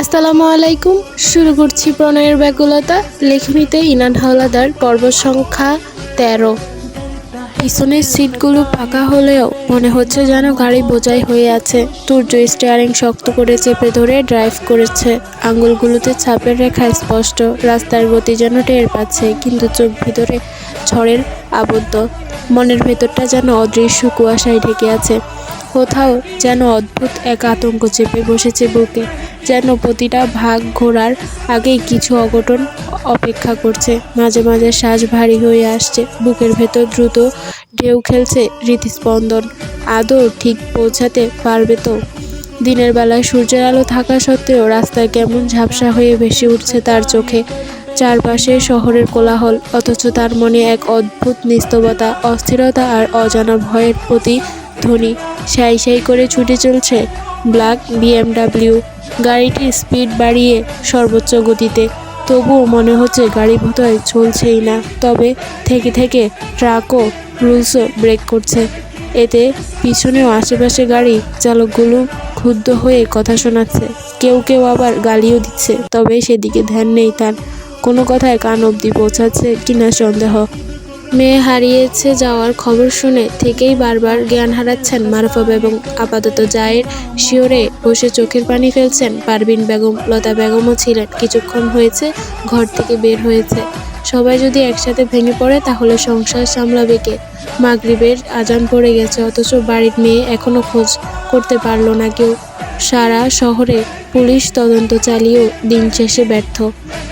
আসসালামু আলাইকুম। শুরু করছি প্রণয়ের ব্যাকুলতা। লেখনীতে ইনান হাওলাদার পর্ব সংখ্যা তেরো। পিছনের সিটগুলো ফাঁকা হলেও মনে হচ্ছে যেন গাড়ি বোঝাই হয়ে আছে। তুর্য স্টিয়ারিং শক্ত করে চেপে ধরে ড্রাইভ করেছে। আঙ্গুলগুলোতে ছাপের রেখা স্পষ্ট। রাস্তার গতি যেন টের পাচ্ছে, কিন্তু চোখ ভিতরে ঝড়ের আবদ্ধ। মনের ভেতরটা যেন অদৃশ্য কুয়াশায় ঢেকে আছে। কোথাও যেন অদ্ভুত এক আতঙ্ক চেপে বসেছে বুকে, যেন প্রতিটা ভাগ ঘোরার আগেই কিছু অঘটন অপেক্ষা করছে। মাঝে মাঝে শ্বাস ভারী হয়ে আসছে, বুকের ভেতর দ্রুত ঢেউ খেলছে হৃদস্পন্দন। আদৌ ঠিক পৌঁছাতে পারবে তো? দিনের বেলায় সূর্যের আলো থাকা সত্ত্বেও রাস্তায় কেমন ঝাপসা হয়ে ভেসে উঠছে তার চোখে। চারপাশে শহরের কোলাহল, অথচ তার মনে এক অদ্ভুত নিস্তবতা অস্থিরতা আর অজানা ভয়ের প্রতি ধ্বনি সাই সাই করে ছুটে চলছে ব্ল্যাক বিএমডাব্লিউ। গাড়িটি স্পিড বাড়িয়ে সর্বোচ্চ গতিতে। তবুও মনে হচ্ছে গাড়ি বোধহয় চলছেই না। তবে থেকে থেকে ট্রাকও রুলসও ব্রেক করছে। এতে পিছনেও আশেপাশে গাড়ি চালকগুলো ক্ষুব্ধ হয়ে কথা শোনাচ্ছে। কেউ কেউ আবার গালিও দিচ্ছে। তবে সেদিকে ধ্যান নেই তার। কোনো কথায় কান অবধি পৌঁছাচ্ছে কিনা সন্দেহ। মেয়ে হারিয়েছে যাওয়ার খবর শুনে থেকেই বারবার জ্ঞান হারাচ্ছেন মারুফা বেগম আপাতত জায়ের শিওরে বসে চোখের পানি ফেলছেন পারবিন বেগম, লতা বেগমও ছিলেন। কিছুক্ষণ হয়েছে, ঘর থেকে বের হয়েছে। সবাই যদি একসাথে ভেঙে পড়ে, তাহলে সংসার সামলাবে কে? মাগরিবের আজান পড়ে গেছে, অথচ বাড়ির মেয়ে এখনও খোঁজ করতে পারল না কেউ। সারা শহরে পুলিশ তদন্ত চালিয়েও দিন শেষে ব্যর্থ।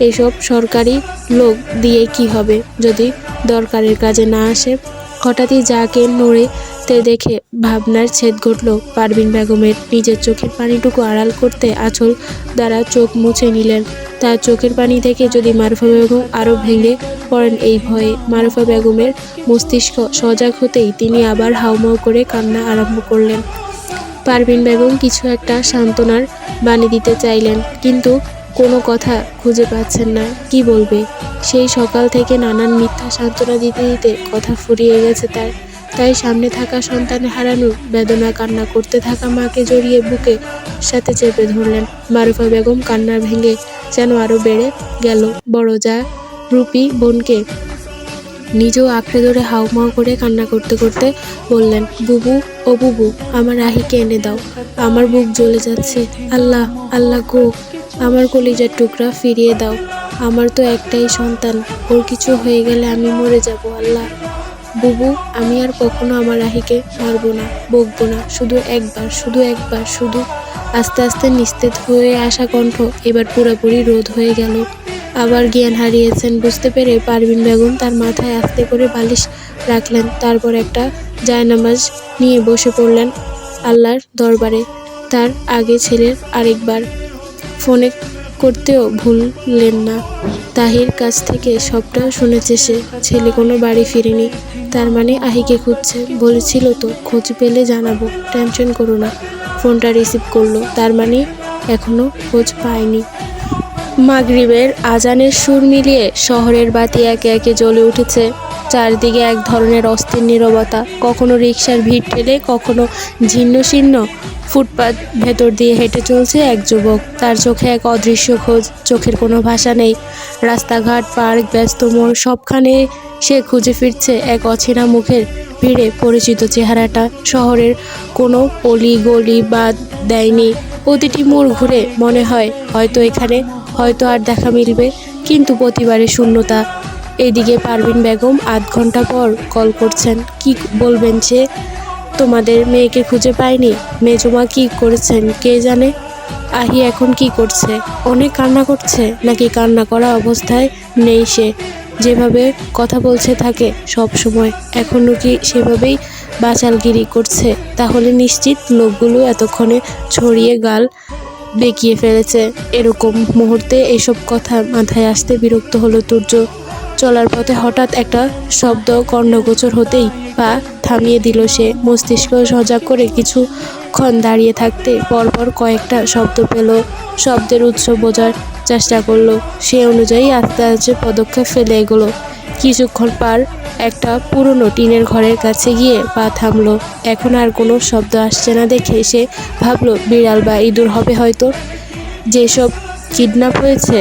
এসব সরকারি লোক দিয়ে কি হবে? যদি দরকারের কাজে না আসে হঠাৎই যাকে নড়ে তে দেখে ভাবনার ছেদ ঘটল। পারবিন বেগমের নিজের চোখের পানিটুকু আড়াল করতে আঁচল দ্বারা চোখ মুছে নিলেন। তার চোখের পানি থেকে যদি মারুফা বেগম আরও ভেঙে পড়েন এই ভয়ে, মারুফা বেগমের মস্তিষ্ক সজাগ হতেই তিনি আবার হাউমাউ করে কান্না আরম্ভ করলেন। পারবিন বেগম কিছু একটা সান্ত্বনার বাণী দিতে চাইলেন, কিন্তু কোনো কথা খুঁজে পাচ্ছেন না। কি বলবে? সেই সকাল থেকে নানান মিথ্যা সান্ত্বনা দিতে দিতে কথা ফুরিয়ে গেছে তার। তাই সামনে থাকা সন্তান হারানোর বেদনা কান্না করতে থাকা মাকে জড়িয়ে বুকে সাথে চেপে ধরলেন। মারুফা বেগম কান্নার ভেঙে যেন আরও বেড়ে গেল। বড় যা রূপী বোনকে নিজেও আঁকড়ে ধরে হাউমাউ করে কান্না করতে করতে বললেন, বুবু, ও বুবু, আমার রাহিকে এনে দাও। আমার বুক জ্বলে যাচ্ছে। আল্লাহ আল্লাহ গো, আমার কলিজার টুকরা ফিরিয়ে দাও। আমার তো একটাই সন্তান, ওর কিছু হয়ে গেলে আমি মরে যাব, আল্লাহ। বুবু, আমি আর কখনো আমার রাহিকে মারবো না, বকবো না, শুধু একবার শুধু একবার, শুধু। আস্তে আস্তে নিস্তেজ হয়ে আসা কণ্ঠ এবার পুরোপুরি রোধ হয়ে গেল। আবার জ্ঞান হারিয়েছেন। বুঝতে পেরে পারবিন বেগম তার মাথায় আস্তে করে বালিশ রাখলেন। তারপর একটা জায়নামাজ নিয়ে বসে পড়লেন আল্লাহর দরবারে। তার আগে ছেলের আরেকবার ফোনে করতেও ভুললেন না। তাহির কাছ থেকে সবটা শুনেছে সে। ছেলে কোনো বাড়ি ফিরেনি। তার মানে আহিকে খুঁজছে। বলেছিল তো, খোঁজ পেলে জানাব। টেনশন করো না। ফোনটা রিসিভ করল। তার মানে এখনও খোঁজ পায়নি। মাগরিবের আজানের সুর মিলিয়ে শহরের বাতি একে একে জ্বলে উঠেছে। চারদিকে এক ধরনের অস্থির নীরবতা। কখনো রিক্সার ভিড় ঠেলে, কখনো ঝিন্ন শীর্ণ ফুটপাত ভেতর দিয়ে হেঁটে চলছে এক যুবক। তার চোখে এক অদৃশ্য খোঁজ, চোখের কোনো ভাষা নেই। রাস্তাঘাট, পার্ক, ব্যস্ত মোড় সবখানে সে খুঁজে ফিরছে এক অচেনা মুখের ভিড়ে পরিচিত চেহারাটা। শহরের কোনো অলি গলি বাদ দেয়নি। প্রতিটি মোড় ঘুরে মনে হয়, হয়তো এখানে হয়তো আর দেখা মিলবে, কিন্তু প্রতিবারে শূন্যতা। এদিকে পারভিন বেগম আধ ঘণ্টা পর কল করছেন, কি বলবেন সে তোমাদের মেয়েকে খুঁজে পায়নি মেজমা কি করেছেন, কে জানে? আহি এখন কি করছে? অনেক কান্না করছে, নাকি কান্না করা অবস্থায় নেই সে? যেভাবে কথা বলছে থাকে সব সময়। এখনও কি সেভাবেই বাচালগিরি করছে? তাহলে নিশ্চিত লোকগুলো এতক্ষণে ছড়িয়ে গাল বেঁকিয়ে ফেলেছে। এরকম মুহূর্তে এসব কথা মাথায় আসতে বিরক্ত হলো তুর্য। চলার পথে হঠাৎ একটা শব্দ কর্ণগোচর হতেই পা থামিয়ে দিল সে। মস্তিষ্ক সজাগ করে কিছুক্ষণ দাঁড়িয়ে থাকতে পরপর কয়েকটা শব্দ পেল। শব্দের উৎস বোঝার চেষ্টা করল। সে অনুযায়ী আস্তে আস্তে পদক্ষেপ ফেলে এগোলো। কিছুক্ষণ পার একটা পুরনো টিনের ঘরের কাছে গিয়ে পা থামলো। এখন আর কোনো শব্দ আসছে না দেখে সে ভাবলো, বিড়াল বা ইঁদুর হবে হয়তো। যেসব কিডন্যাপ হয়েছে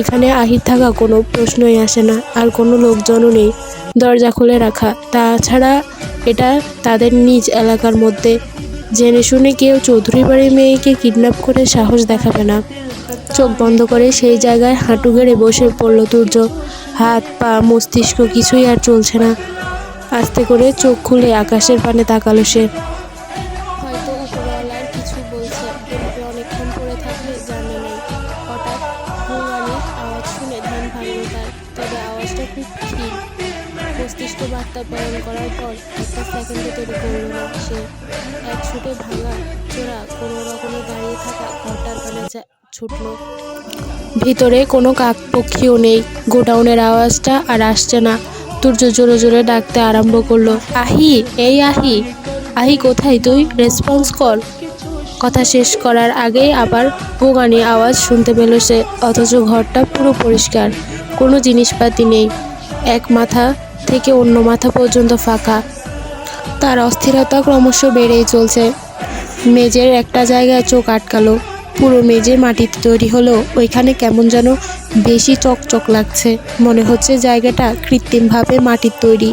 এখানে আহির থাকা কোনো প্রশ্নই আসে না, আর কোনো লোকজনও নেই। দরজা খুলে রাখা। তাছাড়া এটা তাদের নিজ এলাকার মধ্যে। জেনে শুনে কেউ চৌধুরী বাড়ির মেয়েকে কিডন্যাপ করে সাহস দেখাবে না। চোখ বন্ধ করে সেই জায়গায় হাঁটু গেড়ে বসে পড়ল তুর্য। হাত, পা, মস্তিষ্ক কিছুই আর চলছে না। আস্তে করে চোখ খুলে আকাশের পানে তাকালো সে। হয়তো বলছে অনেকক্ষণ থাকলে হঠাৎ আওয়াজ শুনে তার আওয়াজটা খুব মস্তিষ্ক বার্তা করার তৈরি এক ভাঙা চোরা কোনো থাকা ঘরটার ছুটল। ভিতরে কোনো কাক পক্ষীও নেই। গোডাউনের আওয়াজটা আর আসছে না। তুর্য জোরে জোরে ডাকতে আরম্ভ করল। আহি, এই আহি। আহি কোথায় তুই? রেসপন্স কর। কথা শেষ করার আগেই আবার গোগানি আওয়াজ শুনতে পেল সে, অথচ ঘরটা পুরো পরিষ্কার। কোনো জিনিসপাতি নেই। এক মাথা থেকে অন্য মাথা পর্যন্ত ফাঁকা। তার অস্থিরতা ক্রমশ বেড়েই চলছে। মেজের একটা জায়গায় চোখ আটকালো। পুরো মেজে মাটিতে তৈরি হলো ওইখানে কেমন যেন বেশি চকচক লাগছে। মনে হচ্ছে জায়গাটা কৃত্রিমভাবে মাটির তৈরি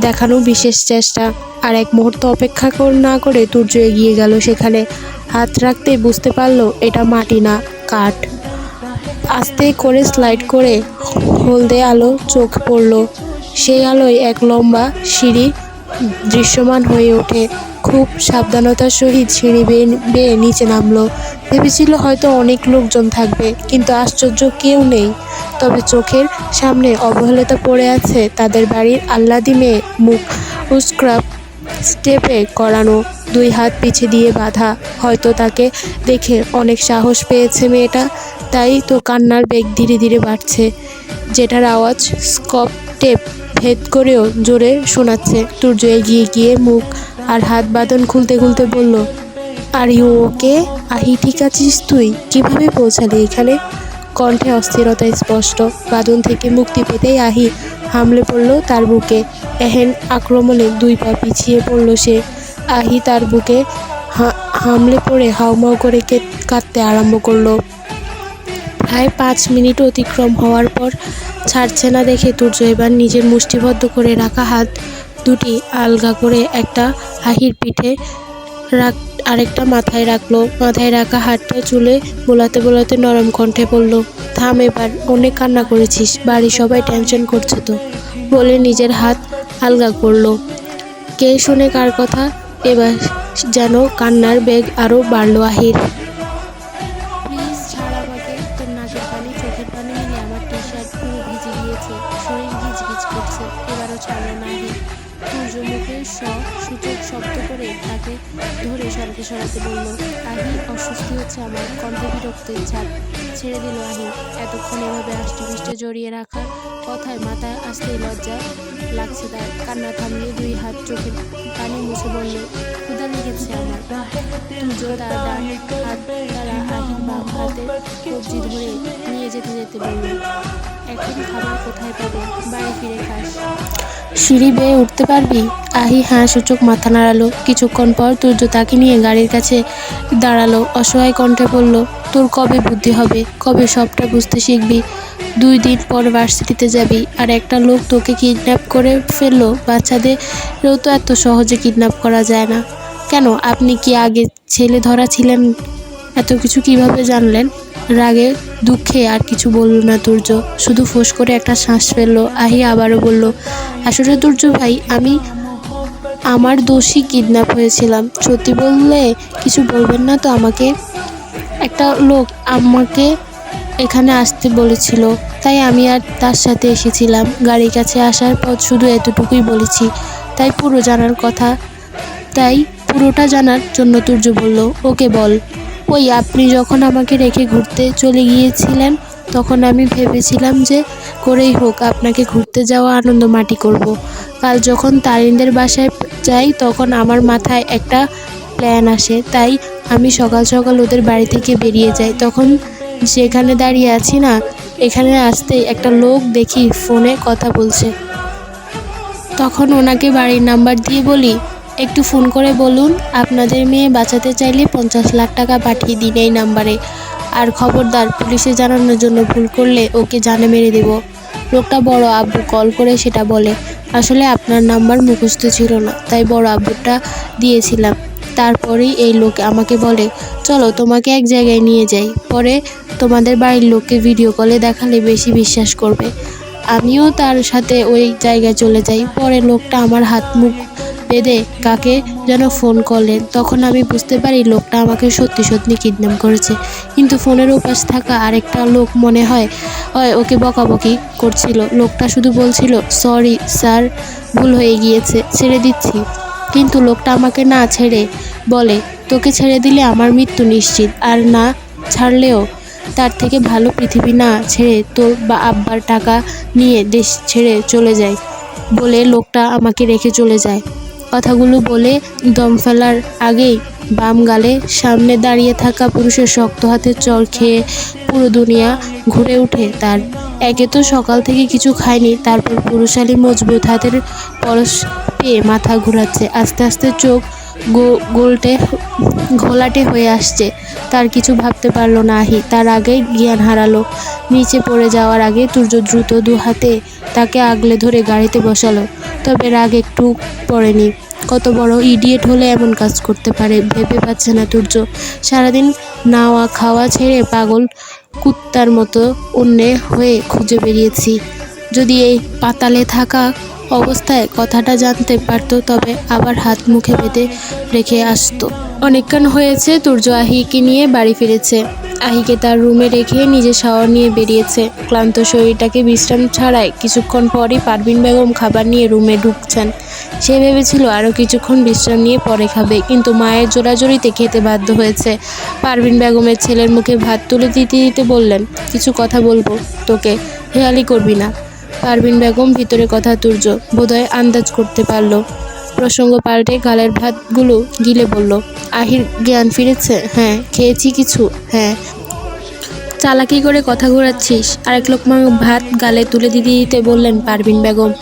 দেখানো বিশেষ চেষ্টা। আর এক মুহূর্ত অপেক্ষা না করে তুর্য এগিয়ে গেল সেখানে। হাত রাখতে বুঝতে পারল এটা মাটি না, কাঠ। আস্তে করে স্লাইড করে হলদে আলো চোখ পড়ল। সেই আলোয় এক লম্বা সিঁড়ি দৃশ্যমান হয়ে ওঠে। খুব সাবধানতার সহিত সিঁড়ি বেয়ে বেয়ে নিচে নামলো। ভেবেছিল হয়তো অনেক লোকজন থাকবে, কিন্তু আশ্চর্য কেউ নেই। তবে চোখের সামনে অবহেলিত পড়ে আছে তাদের বাড়ির আহ্লাদি মেয়ে মুখ উস্ক্রাব স্টেপে করানো, দুই হাত পিছে দিয়ে বাঁধা। হয়তো তাকে দেখে অনেক সাহস পেয়েছে মেয়েটা, তাই তো কান্নার বেগ ধীরে ধীরে বাড়ছে। যেটার আওয়াজ স্কপ টেপ ভেদ করেও জোরে শোনাচ্ছে। সূর্য এগিয়ে গিয়ে মুখ আর হাত বাঁধন খুলতে খুলতে বলল, আর ইউ ওকে, আহি ঠিক আছিস তুই? কীভাবে পৌঁছালি এখানে? কণ্ঠে অস্থিরতা স্পষ্ট। বাঁধন থেকে মুক্তি পেতেই আহি হামলে পড়ল তার বুকে। এহেন আক্রমণে দুই পা পিছিয়ে পড়ল সে। আহি তার বুকে হামলে পড়ে হাউমাউ করে কাঁদতে আরম্ভ করল। প্রায় পাঁচ মিনিট অতিক্রম হওয়ার পর ছাড়ছে না দেখে তুর্য এবার নিজের মুষ্টিবদ্ধ করে রাখা হাত দুটি আলগা করে একটা আহির পিঠে রাখ, আরেকটা মাথায় রাখল। মাথায় রাখা হাতটা চুলে বোলাতে বোলাতে নরম কণ্ঠে বলল, থাম এবার, অনেক কান্না করেছিস, বাড়ির সবাই টেনশন করছে তো। বলে নিজের হাত আলগা করল। কে শুনে কার কথা, এবার যেন কান্নার বেগ আরও বাড়লো আহির। সরাতে বলল, আহি অস্বস্তি হচ্ছে আমার। কণ্ঠে বিরক্ত ইচ্ছা ছেড়ে দিল আহি। এতক্ষণ এভাবে আষ্টে জড়িয়ে রাখা কথায় মাথায় আসতেই লজ্জা লাগছে তার। কান্না থামিয়ে দুই হাত চোখে পানি মুছে বলল কবজি ধরে নিয়ে যেতে যেতে এখন খাবার কোথায় বাড়ি ফিরে খাস। সিঁড়ি বেয়ে উঠতে পারবি? আহি হ্যাঁ সূচক মাথা নাড়ালো। কিছুক্ষণ পর তুর্য তাকে নিয়ে গাড়ির কাছে দাঁড়াল। অসহায় কণ্ঠে বলল, তোর কবে বুদ্ধি হবে? কবে সবটা বুঝতে শিখবি? দুই দিন পর ভার্সিটিতে যাবি। আর একটা লোক তোকে কিডন্যাপ করে ফেলল। বাচ্চাদেরও তো এত সহজে কিডন্যাপ করা যায় না। কেন? আপনি কি আগে ছেলে ধরা ছিলেন? এত কিছু কীভাবে জানলেন? রাগে, দুঃখে আর কিছু বলল না দুর্য। শুধু ফোঁস করে একটা শ্বাস ফেলল। আহি আবারও বলল, আসলে দুর্য ভাই, আমি আমার দোষী কিডন্যাপ হয়েছিলাম। সত্যি বললে কিছু বলবেন না তো আমাকে? একটা লোক আমাকে এখানে আসতে বলেছিল, তাই আমি আর তার সাথে এসেছিলাম। গাড়ির কাছে আসার পর শুধু এতটুকুই বলেছি। তাই পুরো জানার কথা, তাই পুরোটা জানার জন্য তুর্য বলল, ওকে বল। ওই আপনি যখন আমাকে রেখে ঘুরতে চলে গিয়েছিলেন, তখন আমি ভেবেছিলাম যে করেই হোক আপনাকে ঘুরতে যাওয়া আনন্দ মাটি করব। কাল যখন তারিনদের বাসায় যাই, তখন আমার মাথায় একটা প্ল্যান আসে। তাই আমি সকাল সকাল ওদের বাড়ি থেকে বেরিয়ে যাই। তখন যেখানে দাঁড়িয়ে আছি না, এখানে আসতেই একটা লোক দেখি ফোনে কথা বলছে। তখন ওনাকে বাড়ির নাম্বার দিয়ে বলি একটু ফোন করে বলুন, আপনাদের মেয়ে বাঁচাতে চাইলে পঞ্চাশ লাখ টাকা পাঠিয়ে দিন এই নাম্বারে। আর খবরদার, পুলিশে জানানোর জন্য ভুল করলে ওকে জানে মেরে দেব। লোকটা বড় আব্বু, কল করে সেটা বলে। আসলে আপনার নাম্বার মুখস্থ ছিল না, তাই বড় আব্বুটা দিয়েছিলাম। তারপরেই এই লোক আমাকে বলে, চলো তোমাকে এক জায়গায় নিয়ে যাই। পরে তোমাদের বাড়ির লোককে ভিডিও কলে দেখালে বেশি বিশ্বাস করবে। আমিও তার সাথে ওই জায়গায় চলে যাই। পরে লোকটা আমার হাত মুখ বেঁধে কাকে যেন ফোন করলেন। তখন আমি বুঝতে পারি লোকটা আমাকে সত্যি সত্যি কিডন্যাপ করেছে। কিন্তু ফোনের ওপাশ থাকা আরেকটা লোক মনে হয় হয় ওকে বকাবকি করছিল। লোকটা শুধু বলছিল সরি স্যার ভুল হয়ে গিয়েছে, ছেড়ে দিচ্ছি। কিন্তু লোকটা আমাকে না ছেড়ে বলে, তোকে ছেড়ে দিলে আমার মৃত্যু নিশ্চিত, আর না ছাড়লেও তার থেকে ভালো পৃথিবী না ছেড়ে তোর বা আব্বার টাকা নিয়ে দেশ ছেড়ে চলে যায় বলে লোকটা আমাকে রেখে চলে যায়। কথাগুলো বলে দম ফেলার আগেই বাম গালে সামনে দাঁড়িয়ে থাকা পুরুষের শক্ত হাতের চর খেয়ে পুরো দুনিয়া ঘুরে ওঠে তার। একে তো সকাল থেকে কিছু খায়নি, তারপর পুরুষালী মজবুত হাতের পরশ পেয়ে মাথা ঘোরাচ্ছে। আস্তে আস্তে চোখ গোলটে, ঘোলাটে হয়ে আসছে। তার কিছু ভাবতে পারল না আহি। তার আগেই জ্ঞান হারালো। নিচে পড়ে যাওয়ার আগে তুর্য দ্রুত দু হাতে তাকে আগলে ধরে গাড়িতে বসালো। তবে রাগ একটু পড়েনি। কত বড় ইডিয়েট হলে এমন কাজ করতে পারে? ভেবে পাচ্ছে না তুর্য সারাদিন নাওয়া খাওয়া ছেড়ে পাগল কুত্তার মতো অন্যে হয়ে খুঁজে বেরিয়েছি। যদি এই পাতালে থাকা অবস্থায় কথাটা জানতে পারতো, তবে আবার হাত মুখে বেঁধে রেখে আসতো। অনেকক্ষণ হয়েছে তুর্য আহিকে নিয়ে বাড়ি ফিরেছে। আহিকে তার রুমে রেখে নিজে শাওয়ার নিয়ে বেরিয়েছে। ক্লান্ত শরীরটাকে বিশ্রাম ছাড়াই কিছুক্ষণ পরই পারভিন বেগম খাবার নিয়ে রুমে ঢুকছেন। সে ভেবেছিল আরও কিছুক্ষণ বিশ্রাম নিয়ে পরে খাবে, কিন্তু মায়ের জোরাজোরিতে খেতে বাধ্য হয়েছে। পারভিন বেগমের ছেলের মুখে ভাত তুলে দিতে দিতে বললেন, কিছু কথা বলব তোকে, হেয়ালি করবি না। পারভিন বেগম ভিতরে কথা তুর্য, বোধহয় আন্দাজ করতে পারল। প্রসঙ্গ পাল্টে গালের ভাতগুলো গিলে বলল, আহির জ্ঞান ফিরেছে? হ্যাঁ খেয়েছি কিছু। হ্যাঁ চালাকি করে কথা ঘোরাচ্ছিস? আরেক লোকমা ভাত গালে তুলে দিতে দিতে বললেন পারভিন বেগম,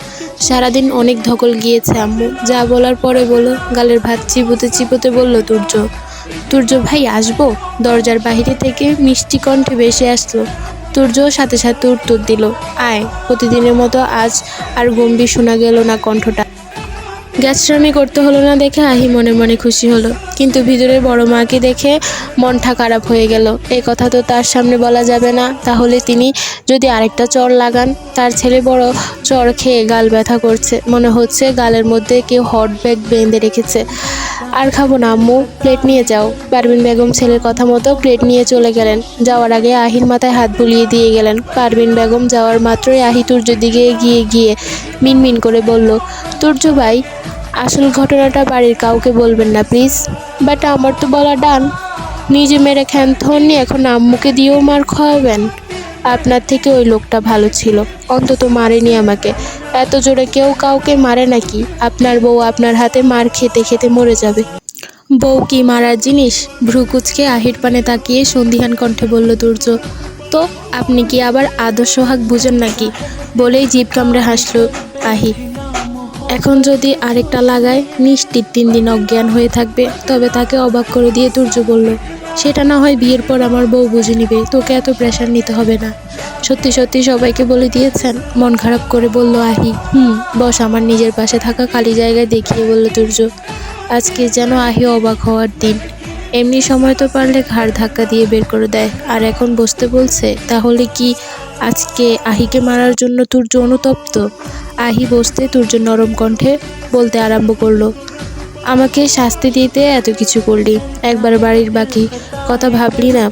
সারাদিন অনেক ধকল গিয়েছে আম্মু। যা বলার পরে বলো। গালের ভাত চিবোতে চিবোতে বলল, তুর্য তুর্য ভাই, আসব? দরজার বাইরে থেকে মিষ্টি কণ্ঠে ভেসে আসলো। তুর্য সাথে সাথে উত্তর দিল, আয়, প্রতিদিনের মতো আজ আর গম্ভীর শোনা গেল না কণ্ঠটা। গ্যাসরামি করতে হলো না দেখে আহি মনে মনে খুশি হলো। কিন্তু ভিতরের বড় মাকে দেখে মনটা খারাপ হয়ে গেল। এই কথা তো তার সামনে বলা যাবে না। তাহলে তিনি যদি আরেকটা চর লাগান, তার ছেলে বড় চর খেয়ে গাল ব্যথা করছে। মনে হচ্ছে গালের মধ্যে কেউ হট ব্যাগ বেঁধে রেখেছে। আর খাব না, আম্মু, প্লেট নিয়ে যাও। পারভিন বেগম ছেলের কথা মতো প্লেট নিয়ে চলে গেলেন। যাওয়ার আগে আহির মাথায় হাত বুলিয়ে দিয়ে গেলেন। পারভিন বেগম যাওয়ার মাত্রই আহি তুর্য দিকে এগিয়ে গিয়ে মিনমিন করে বলল তুর্য ভাই আসল ঘটনাটা বাড়ির কাউকে বলবেন না প্লিজ বাট আমার তো বলা ডান। নিজে মেরে খ্যানথনি এখন আম্মুকে দিয়েও মার খাওয়াবেন। আপনার থেকে ওই লোকটা ভালো ছিল, অন্তত মারেনি আমাকে। এত জোরে কেউ কাউকে মারে নাকি? আপনার বউ আপনার হাতে মার খেতে খেতে মরে যাবে। বউ কি মারার জিনিস? ভ্রুকুচকে আহির পানে তাকিয়ে সন্ধিহান কণ্ঠে বলল, দুর্য, তো আপনি কি আবার আদর্শ হাক বুঝেন নাকি? বলেই জিভ কামড়ে হাসলো আহি। এখন যদি আরেকটা লাগায়, নিশ্চিত তিন দিন অজ্ঞান হয়ে থাকবে। তবে তাকে অবাক করে দিয়ে তুর্য বলল, সেটা না হয় বিয়ের পর আমার বউ বুঝে নিবে, তোকে এত প্রেশার নিতে হবে না। সত্যি সত্যি সবাইকে বলে দিয়েছেন। মন খারাপ করে বলল, আহি, হুম, বস, আমার নিজের পাশে থাকা খালি জায়গায় দেখিয়ে বলল তুর্য আজকে যেন আহি অবাক হওয়ার দিন। এমনি সময় তো পারলে ঘাড় ধাক্কা দিয়ে বের করে দেয়। আর এখন বসতে বলছে, তাহলে কি আজকে আহিকে মারার জন্য তুর্য অনুতপ্ত আহি বসতে তোর তুর্য নরম কণ্ঠে বলতে আরম্ভ করল, আমাকে শাস্তি দিতে এত কিছু করলি, একবার বাড়ির বাকি কথা ভাবলি না।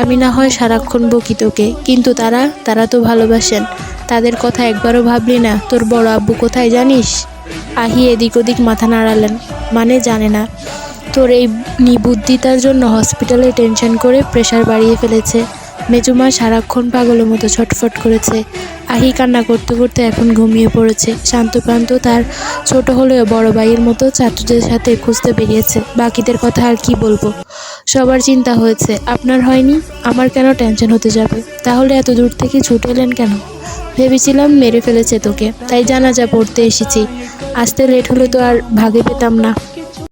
আমি না হয় সারাক্ষণ বকি তোকে, কিন্তু তারা তারা তো ভালোবাসেন। তাদের কথা একবারও ভাবলি না, তোর বড় আব্বু কোথায় জানিস? আহি এদিক ওদিক মাথা নাড়ালেন মানে জানে না। তোর এই নিবুদ্ধিতার জন্য হসপিটালে টেনশন করে প্রেশার বাড়িয়ে ফেলেছে। মেজুমা সারাক্ষণ পাগলের মতো ছটফট করেছে। আহি কান্না করতে করতে এখন ঘুমিয়ে পড়েছে। শান্তপ্রান্ত তার ছোট হলেও বড় ভাইয়ের মতো ছাত্রদের সাথে খুঁজতে বেরিয়েছে। বাকিদের কথা আর কি বলব? সবার চিন্তা হয়েছে, আপনার হয়নি? আমার কেন টেনশন হতে যাবে? তাহলে এত দূর থেকে ছুটে এলেন কেন? ভেবেছিলাম মেরে ফেলেছে তোকে, তাই জানাজা পড়তে এসেছি। আসতে লেট হলে তো আর ভাগে পেতাম না।